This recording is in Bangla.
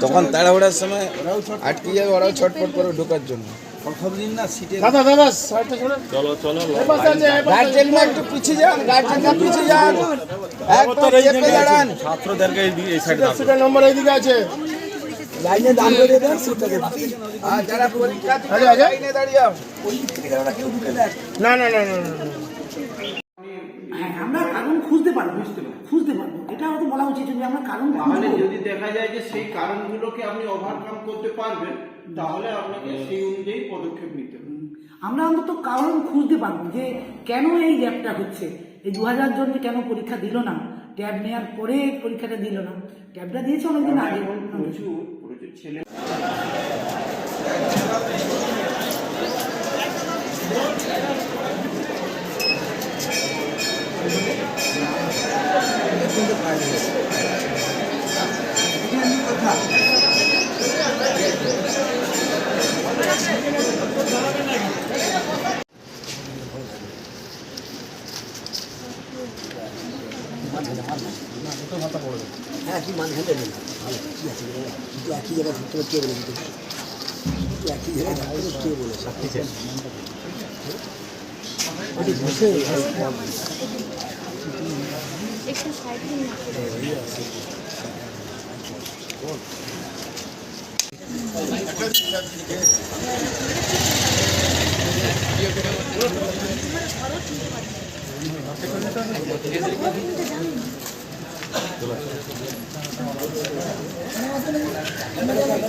তখন তাড়াহুড়ার সময় আটকে যাবে ওরাও ছটফট করে ঢোকার জন্য। প্রথম দিন না সিটে দাদা দাদা চলো চলো এই পাশে আছে এই পাশে আছে। গার্জেনরা একটু পিছিয়ে যান পিছিয়ে যান। একদম চেপে দাঁড়ান। ছাত্রদেরকে এই দিকে- এই সিটের- সিটের নম্বর এইদিকে আছে। লাইনে দান করে দেন সিটটাকে আর যারা পরীক্ষা আরে, আরে। লাইনে দাঁড়িয়ে না না না না না, না। হ্যাঁ আমরা কারণ খুঁজতে পারব খুঁজতে পারব হয়তো বলা উচিত যদি আমরা কারণ তাহলে যদি দেখা যায় যে সেই কারণগুলোকে আপনি ওভারকাম করতে পারবেন তাহলে আপনাকে সেই অনুযায়ী পদক্ষেপ নিতে হবে। আমরা অন্তত কারণ খুঁজতে পারব যে কেন এই গ্যাপটা হচ্ছে। এই দু হাজার জন যে কেন পরীক্ষা দিল না ট্যাব নেওয়ার পরে পরীক্ষাটা দিল না। ট্যাবটা দিয়েছে অনেকদিন আগে। প্রচুর প্রচুর ছেলে হ্যাঁ কি মান হেঁটে নেই কি আছে? কিন্তু একই জায়গায় বলেছে? একই জায়গায় কে বলেছে? ওটি বসে একটু সাইড দিন